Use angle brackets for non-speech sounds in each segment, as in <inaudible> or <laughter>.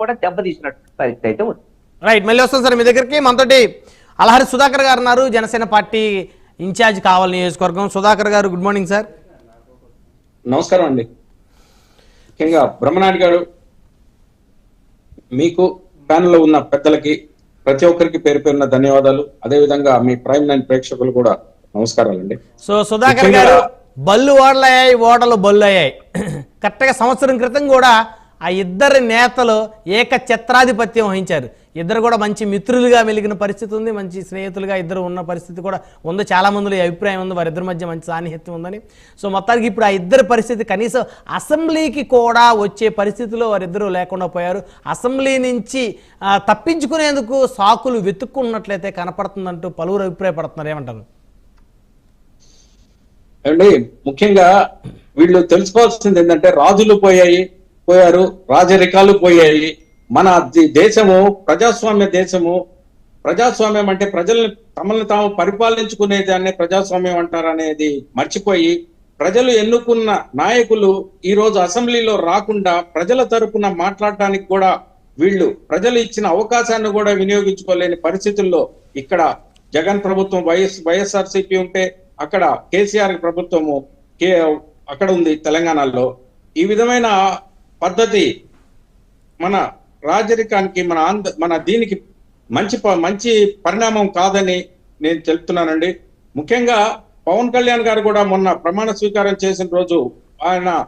కూడా దెబ్బతీసినట్టు పరిస్థితి అయితే ఉంది. రైట్ మళ్ళీ వస్తాం సార్ మీ దగ్గరికి. మనతోటి అలహరి సుధాకర్ గారు ఉన్నారు. జనసేన పార్టీ ఇన్ఛార్జ్ కావాలి నియోజకవర్గం. సుధాకర్ గారు గుడ్ మార్నింగ్ సార్ నమస్కారం అండి. ముఖ్యంగా బ్రహ్మనాయుడు గారు మీకు ప్యానెల్లో ఉన్న పెద్దలకి ప్రతి ఒక్కరికి పేరు పేరున ధన్యవాదాలు. అదేవిధంగా మీ ప్రైమ్ నైన్ ప్రేక్షకులు కూడా నమస్కారాలండి సో సుధాకర్ గారు బళ్ళు ఓడలయ్యాయి ఓడలు బళ్ళు అయ్యాయి. <clears throat> కరెక్ట్గా సంవత్సరం క్రితం కూడా ఆ ఇద్దరు నేతలు ఏక చిత్రాధిపత్యం వహించారు. ఇద్దరు కూడా మంచి మిత్రులుగా మెలిగిన పరిస్థితి ఉంది మంచి స్నేహితులుగా ఇద్దరు ఉన్న పరిస్థితి కూడా ఉంది. చాలా మందిలో అభిప్రాయం ఉంది వారిద్దరి మధ్య మంచి సాన్నిహిత్యం ఉందని. సో మొత్తానికి ఇప్పుడు ఆ ఇద్దరి పరిస్థితి కనీసం అసెంబ్లీకి కూడా వచ్చే పరిస్థితిలో వారిద్దరూ లేకుండా పోయారు. అసెంబ్లీ నుంచి తప్పించుకునేందుకు సాకులు వెతుక్కున్నట్లయితే కనపడుతుందంటూ పలువురు అభిప్రాయపడుతున్నారు. ఏమంటారు? అండి ముఖ్యంగా వీళ్ళు తెలుసుకోవాల్సింది ఏంటంటే రాజులు పోయాయి పోయారు రాజరికాలు పోయాయి. మన దేశము ప్రజాస్వామ్య దేశము ప్రజాస్వామ్యం అంటే ప్రజల్ని తమల్ని తాము పరిపాలించుకునే దాన్ని ప్రజాస్వామ్యం అంటారనేది మర్చిపోయి ప్రజలు ఎన్నుకున్న నాయకులు ఈ రోజు అసెంబ్లీలో రాకుండా ప్రజల తరపున మాట్లాడటానికి కూడా వీళ్ళు ప్రజలు ఇచ్చిన అవకాశాన్ని కూడా వినియోగించుకోలేని పరిస్థితుల్లో ఇక్కడ జగన్ ప్రభుత్వం వైఎస్ వైఎస్ఆర్సీపీ ఉంటే అక్కడ కేసీఆర్ ప్రభుత్వము కే అక్కడ ఉంది తెలంగాణలో. ఈ విధమైన పద్ధతి మన రాజరికానికి మన ఆంధ్ర మన దీనికి మంచి మంచి పరిణామం కాదని నేను తెలుపుతున్నానండి ముఖ్యంగా పవన్ కళ్యాణ్ గారు కూడా మొన్న ప్రమాణ స్వీకారం చేసిన రోజు ఆయన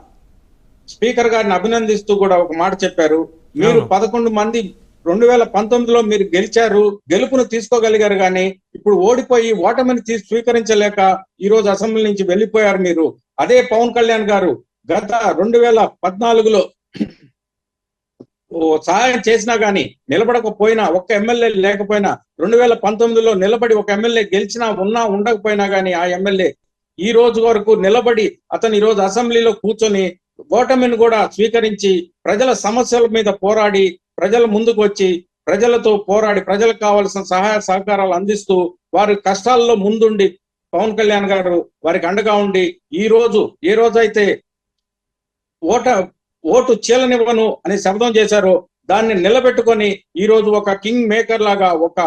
స్పీకర్ గారిని అభినందిస్తూ కూడా ఒక మాట చెప్పారు. మీరు. పదకొండు మంది రెండు వేల పంతొమ్మిదిలో మీరు గెలిచారు గెలుపును తీసుకోగలిగారు కానీ ఇప్పుడు ఓడిపోయి ఓటమిని తీ స్వీకరించలేక ఈ రోజు అసెంబ్లీ నుంచి వెళ్ళిపోయారు మీరు. అదే పవన్ కళ్యాణ్ గారు గత రెండు వేల పద్నాలుగులో సహాయం చేసినా కానీ నిలబడకపోయినా ఒక్క ఎమ్మెల్యే లేకపోయినా రెండు వేల పంతొమ్మిదిలో నిలబడి ఒక ఎమ్మెల్యే గెలిచినా ఉన్నా ఉండకపోయినా కానీ ఆ ఎమ్మెల్యే ఈ రోజు వరకు నిలబడి అతను ఈ రోజు అసెంబ్లీలో కూర్చొని ఓటమిని కూడా స్వీకరించి ప్రజల సమస్యల మీద పోరాడి ప్రజల ముందుకు వచ్చి ప్రజలతో పోరాడి ప్రజలకు కావాల్సిన సహాయ సహకారాలు అందిస్తూ వారి కష్టాల్లో ముందుండి పవన్ కళ్యాణ్ గారు వారికి అండగా ఉండి ఈ రోజు ఏ రోజైతే ఓట ఓటు చీలనివ్వను అని శబ్దం చేశారో. దాన్ని నిలబెట్టుకొని ఈ రోజు ఒక కింగ్ మేకర్ లాగా ఒక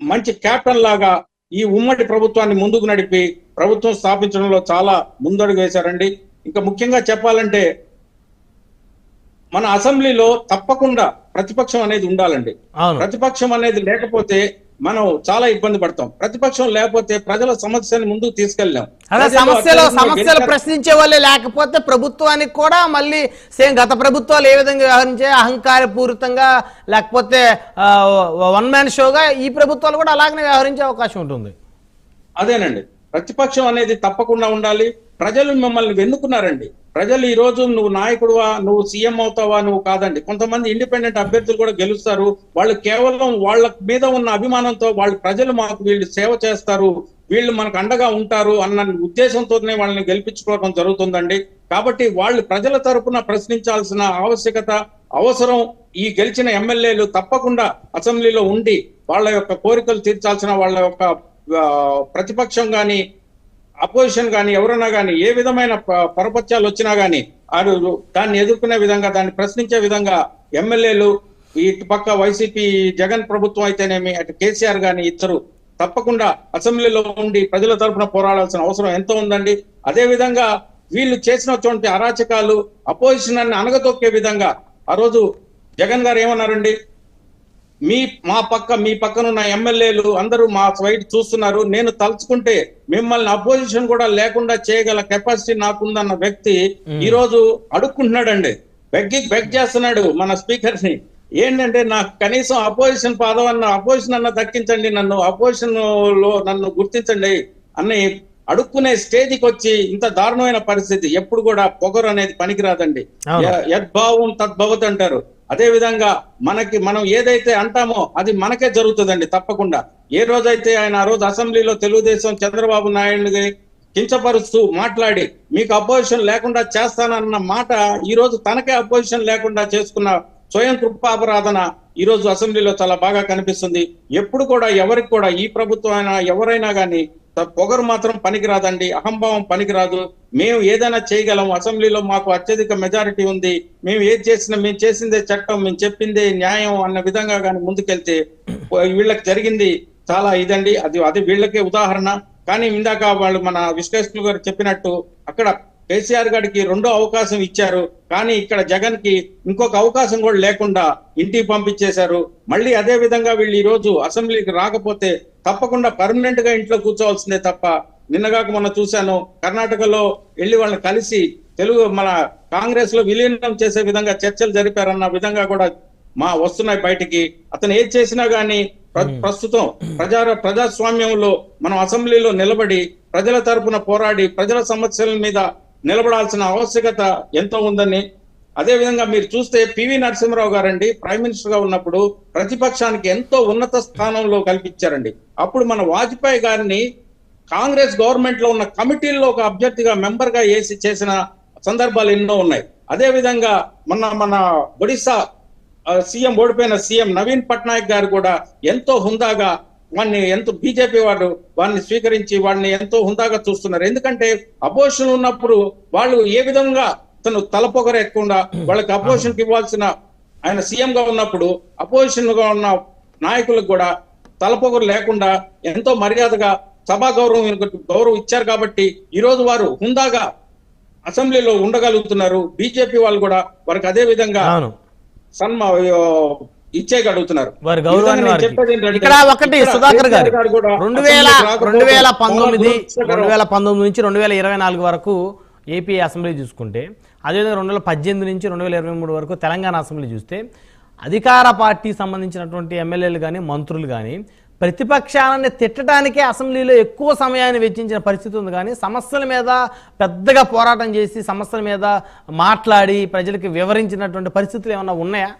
మంచి క్యాప్టెన్ లాగా ఈ ఉమ్మడి ప్రభుత్వాన్ని ముందుకు నడిపి ప్రభుత్వం స్థాపించడంలో చాలా ముందడుగు వేశారండి. ఇంకా ముఖ్యంగా చెప్పాలంటే మన అసెంబ్లీలో తప్పకుండా ప్రతిపక్షం అనేది ఉండాలండి. ప్రతిపక్షం అనేది లేకపోతే మనం చాలా ఇబ్బంది పడతాం. ప్రతిపక్షం లేకపోతే ప్రజల సమస్యని ముందుకు తీసుకెళ్ళాం సమస్యలు సమస్యలు ప్రశ్నించే వాళ్ళే లేకపోతే ప్రభుత్వానికి కూడా మళ్ళీ సేమ్ గత ప్రభుత్వాలు ఏ విధంగా వ్యవహరించే అహంకారపూరితంగా లేకపోతే వన్ మ్యాన్ షోగా ఈ ప్రభుత్వాలు కూడా అలాగనే వ్యవహరించే అవకాశం ఉంటుంది. అదేనండి. ప్రతిపక్షం అనేది తప్పకుండా ఉండాలి. ప్రజలు మిమ్మల్ని వెన్నుకున్నారండి. ప్రజలు ఈ రోజు నువ్వు నాయకుడువా నువ్వు సీఎం అవుతావా నువ్వు కాదండి. కొంతమంది ఇండిపెండెంట్ అభ్యర్థులు కూడా గెలుస్తారు. వాళ్ళు కేవలం వాళ్ళ మీద ఉన్న అభిమానంతో వాళ్ళు ప్రజలు మాకు వీళ్ళు సేవ చేస్తారు వీళ్ళు మనకు అండగా ఉంటారు అన్న ఉద్దేశంతోనే వాళ్ళని గెలిపించుకోవడం జరుగుతుందండి. కాబట్టి వాళ్ళు ప్రజల తరపున ప్రశ్నించాల్సిన ఆవశ్యకత అవసరం ఈ గెలిచిన ఎమ్మెల్యేలు తప్పకుండా అసెంబ్లీలో ఉండి వాళ్ళ యొక్క కోరికలు తీర్చాల్సిన వాళ్ళ యొక్క ప్రతిపక్షం కానీ అపోజిషన్ కానీ ఎవరన్నా కానీ ఏ విధమైన పరపత్యాలు వచ్చినా కానీ వారు దాన్ని ఎదుర్కొనే విధంగా దాన్ని ప్రశ్నించే విధంగా ఎమ్మెల్యేలు ఇటు పక్క వైసీపీ జగన్ ప్రభుత్వం అయితేనేమి అటు కేసీఆర్ కానీ ఇద్దరు తప్పకుండా అసెంబ్లీలో ఉండి ప్రజల తరపున పోరాడాల్సిన అవసరం ఎంతో ఉందండి. అదే విధంగా వీళ్ళు చేసినటువంటి అరాచకాలు అపోజిషన్ అన్ని అనగతొక్కే విధంగా ఆ రోజు జగన్ గారు ఏమన్నారండి? మీ మా పక్క మీ పక్కన ఉన్న ఎమ్మెల్యేలు అందరూ మా సైడ్ చూస్తున్నారు. నేను తలుచుకుంటే మిమ్మల్ని అపోజిషన్ కూడా లేకుండా చేయగల కెపాసిటీ నాకుందన్న వ్యక్తి ఈ రోజు అడుక్కుంటున్నాడండి. బెగ్గి బెగ్ చేస్తున్నాడు మన స్పీకర్ని ఏంటంటే నాకు కనీసం అపోజిషన్ పదవన్న అపోజిషన్ అన్న దక్కించండి నన్ను అపోజిషన్లో నన్ను గుర్తించండి అని అడుక్కునే స్టేజ్కి వచ్చి ఇంత దారుణమైన పరిస్థితి ఎప్పుడు కూడా పొగరు అనేది పనికిరాదండి. యద్భావం తద్భవత్ అంటారు. అదే విధంగా మనకి మనం ఏదైతే అంటామో అది మనకే జరుగుతుందండి తప్పకుండా. ఏ రోజైతే ఆయన ఆ రోజు అసెంబ్లీలో తెలుగుదేశం చంద్రబాబు నాయుడిని కించపరుస్తూ మాట్లాడి మీకు అపోజిషన్ లేకుండా చేస్తానన్న మాట ఈ రోజు తనకే అపోజిషన్ లేకుండా చేసుకున్న స్వయం కృపాపరాధన ఈ రోజు అసెంబ్లీలో చాలా బాగా కనిపిస్తుంది. ఎప్పుడు కూడా ఎవరికి కూడా ఈ ప్రభుత్వం అయినా ఎవరైనా కానీ పొగరు మాత్రం పనికిరాదండి అహంభావం పనికిరాదు. మేము ఏదైనా చేయగలం అసెంబ్లీలో మాకు అత్యధిక మెజారిటీ ఉంది. మేము ఏది చేసినా మేము చేసిందే చట్టం మేము చెప్పిందే న్యాయం అన్న విధంగా కానీ ముందుకెళ్తే వీళ్ళకి జరిగింది చాలా ఇదండి. అది అది వీళ్ళకే ఉదాహరణ. కానీ ఇందాక వాళ్ళు మన విశ్లేషకులు గారు చెప్పినట్టు అక్కడ కేసీఆర్ గారికి రెండో అవకాశం ఇచ్చారు. కానీ ఇక్కడ జగన్కి ఇంకొక అవకాశం కూడా లేకుండా ఇంటికి పంపించేశారు. మళ్ళీ అదే విధంగా వీళ్ళు ఈ రోజు అసెంబ్లీకి రాకపోతే తప్పకుండా పర్మనెంట్గా ఇంట్లో కూర్చోవాల్సిందే తప్ప నిన్నగాక మొన్న చూశాను కర్ణాటకలో వెళ్ళి వాళ్ళని కలిసి తెలుగు మన కాంగ్రెస్లో విలీనం చేసే విధంగా చర్చలు జరిపారన్న విధంగా కూడా మా వస్తున్నాయి బయటికి. అతను ఏది చేసినా గానీ ప్ర- ప్రస్తుతం ప్రజా ప్రజాస్వామ్యంలో మనం అసెంబ్లీలో నిలబడి ప్రజల తరపున పోరాడి ప్రజల సమస్యల మీద నిలబడాల్సిన ఆవశ్యకత ఎంతో ఉందని అదే విధంగా మీరు చూస్తే పివి నరసింహరావు గారండి ప్రైమ్ మినిస్టర్గా ఉన్నప్పుడు ప్రతిపక్షానికి ఎంతో ఉన్నత స్థానంలో కల్పించారండి. అప్పుడు మన వాజ్పేయి గారిని కాంగ్రెస్ గవర్నమెంట్లో ఉన్న కమిటీల్లో ఒక అభ్యర్థిగా మెంబర్గా వేసి చేసిన సందర్భాలు ఎన్నో ఉన్నాయి. అదే విధంగా మొన్న మన ఒడిశా సీఎం ఓడిపోయిన సీఎం నవీన్ పట్నాయక్ గారు కూడా ఎంతో హుందాగా వాడిని ఎంతో బీజేపీ వాడు వాడిని స్వీకరించి వాడిని ఎంతో హుందాగా చూస్తున్నారు. ఎందుకంటే అపోజిషన్ ఉన్నప్పుడు వాళ్ళు ఏ విధంగా తను తలపొగరెక్కకుండా వాళ్ళకి అపోజిషన్కి ఇవ్వాల్సిన ఆయన సీఎం గా ఉన్నప్పుడు అపోజిషన్గా ఉన్న నాయకులకు కూడా తలపొగరు లేకుండా ఎంతో మర్యాదగా సభా గౌరవం గౌరవం ఇచ్చారు కాబట్టి ఈ రోజు వారు హుందాగా అసెంబ్లీలో ఉండగలుగుతున్నారు బీజేపీ వాళ్ళు కూడా వారికి అదే విధంగా సన్మా ఇచ్చేయగలుగుతున్నారు వారి గౌరవాన్ని ఇక్కడ ఒకటి సుధాకర్ గారు రెండు వేల రెండు వేల పంతొమ్మిది. రెండు వేల పంతొమ్మిది నుంచి రెండు వేల ఇరవై నాలుగు వరకు ఏపీ అసెంబ్లీ చూసుకుంటే అదేవిధంగా రెండు వేల పద్దెనిమిది నుంచి రెండు వేల ఇరవై మూడు వరకు తెలంగాణ అసెంబ్లీ చూస్తే అధికార పార్టీ సంబంధించినటువంటి ఎమ్మెల్యేలు కానీ మంత్రులు కానీ ప్రతిపక్షాలని తిట్టడానికే అసెంబ్లీలో ఎక్కువ సమయాన్ని వెచ్చించిన పరిస్థితి ఉంది. కానీ సమస్యల మీద పెద్దగా పోరాటం చేసి సమస్యల మీద మాట్లాడి ప్రజలకు వివరించినటువంటి పరిస్థితులు ఏమైనా ఉన్నాయా?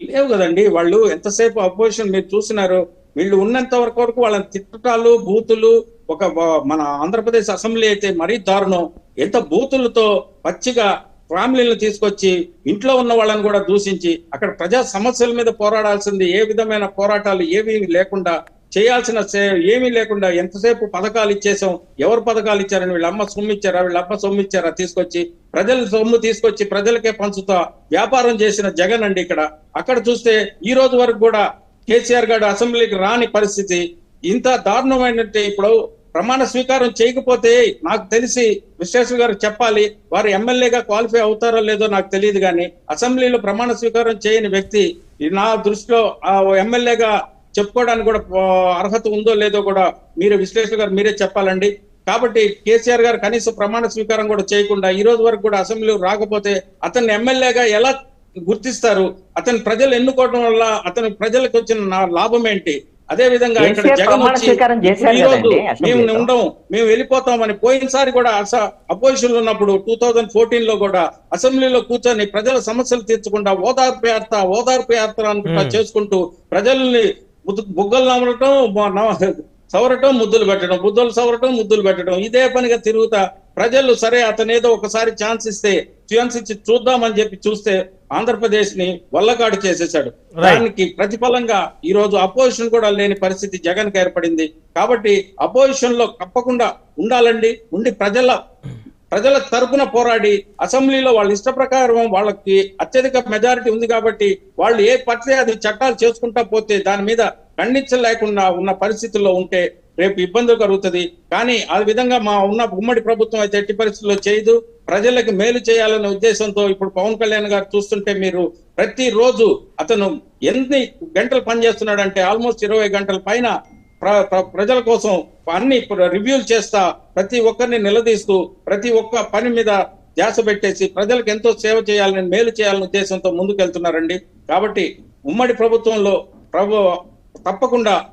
లేవు కదండి. వాళ్ళు ఎంతసేపు అపోజిషన్ మీరు చూసినారు వీళ్ళు ఉన్నంత వరకు వరకు వాళ్ళని తిట్టటాలు బూతులు ఒక మన ఆంధ్రప్రదేశ్ అసెంబ్లీ అయితే మరీ దారుణం. ఎంత బూతులతో పచ్చిగా ఫ్యామిలీలను తీసుకొచ్చి ఇంట్లో ఉన్న వాళ్ళని కూడా దూషించి అక్కడ ప్రజా సమస్యల మీద పోరాడాల్సింది ఏ విధమైన పోరాటాలు ఏమీ లేకుండా చేయాల్సిన ఏమీ లేకుండా ఎంతసేపు పథకాలు ఇచ్చేసాం ఎవరు పథకాలు ఇచ్చారని వీళ్ళ అమ్మ సొమ్ము ఇచ్చారా వీళ్ళ అమ్మ సొమ్ము ఇచ్చారా తీసుకొచ్చి ప్రజల సొమ్ము తీసుకొచ్చి ప్రజలకే పంచుతా వ్యాపారం చేసిన జగన్ అండి ఇక్కడ. అక్కడ చూస్తే ఈ రోజు వరకు కూడా కేసీఆర్ గారు అసెంబ్లీకి రాని పరిస్థితి. ఇంత దారుణమైనట్టే ఇప్పుడు ప్రమాణ స్వీకారం చేయకపోతే నాకు తెలిసి విశ్వేశ్వర గారు చెప్పాలి వారు ఎమ్మెల్యేగా క్వాలిఫై అవుతారో లేదో నాకు తెలియదు కానీ అసెంబ్లీలో ప్రమాణ స్వీకారం చేయని వ్యక్తి నా దృష్టిలో ఎమ్మెల్యేగా చెప్పుకోవడానికి కూడా అర్హత ఉందో లేదో కూడా మీరు విశ్లేషణ గారు మీరే చెప్పాలండి. కాబట్టి కేసీఆర్ గారు కనీస ప్రమాణ స్వీకారం కూడా చేయకుండా ఈ రోజు వరకు కూడా అసెంబ్లీ రాకపోతే అతన్ని ఎమ్మెల్యేగా ఎలా గుర్తిస్తారు? అతని ప్రజలు ఎన్నుకోవడం వల్ల అతని ప్రజలకు వచ్చిన నా లాభం ఏంటి? అదే విధంగా ఇక్కడ జగన్ మేము అసెంబ్లీలో. ఉండం మేము వెళ్ళిపోతామని పోయినసారి కూడా అపోజిషన్లో ఉన్నప్పుడు టూ థౌజండ్ ఫోర్టీన్లో కూడా అసెంబ్లీలో కూర్చొని ప్రజల సమస్యలు తీర్చకుండా ఓదార్పు యాత్ర ఓదార్పు యాత్ర అనుకుంటా. చేసుకుంటూ ప్రజల్ని బుగ్గలు నమలటం సవరటం ముద్దులు పెట్టడం బుద్ధులు సవరటం ముద్దులు పెట్టడం ఇదే పనిగా తిరుగుతా ప్రజలు సరే అతను ఏదో ఒకసారి ఛాన్స్ ఇస్తే ఛాన్స్ ఇచ్చి చూద్దామని చెప్పి చూస్తే ఆంధ్రప్రదేశ్ని వల్లకాడు చేసేశాడు. దానికి ప్రతిఫలంగా ఈ రోజు అపోజిషన్ కూడా లేని పరిస్థితి జగన్కి ఏర్పడింది. కాబట్టి అపోజిషన్లో తప్పకుండా ఉండాలండి. ఉండి ప్రజల ప్రజల తరపున పోరాడి అసెంబ్లీలో వాళ్ళ ఇష్ట ప్రకారం వాళ్ళకి అత్యధిక మెజారిటీ ఉంది కాబట్టి వాళ్ళు ఏ పట్టే అది చట్టాలు చేసుకుంటా పోతే దాని మీద ఖండించలేకుండా ఉన్న పరిస్థితుల్లో ఉంటే రేపు ఇబ్బందులు కలుగుతుంది కానీ ఆ విధంగా మా ఉన్న ఉమ్మడి ప్రభుత్వం అయితే ఎట్టి పరిస్థితుల్లో చేయదు. ప్రజలకు మేలు చేయాలనే ఉద్దేశంతో ఇప్పుడు పవన్ కళ్యాణ్ గారు చూస్తుంటే మీరు ప్రతి రోజు అతను ఎన్ని గంటలు పనిచేస్తున్నాడంటే ఆల్మోస్ట్ ఇరవై గంటల పైన ప్ర- ప్ర- ప్రజల కోసం అన్ని రివ్యూలు చేస్తా ప్రతి ఒక్కరిని నిలదీస్తూ ప్రతి ఒక్క పని మీద ధ్యాస పెట్టేసి ప్రజలకు ఎంతో సేవ చేయాలని మేలు చేయాలనే ఉద్దేశంతో ముందుకెళ్తున్నారండి. కాబట్టి ఉమ్మడి ప్రభుత్వంలో ప్రభు తప్పకుండా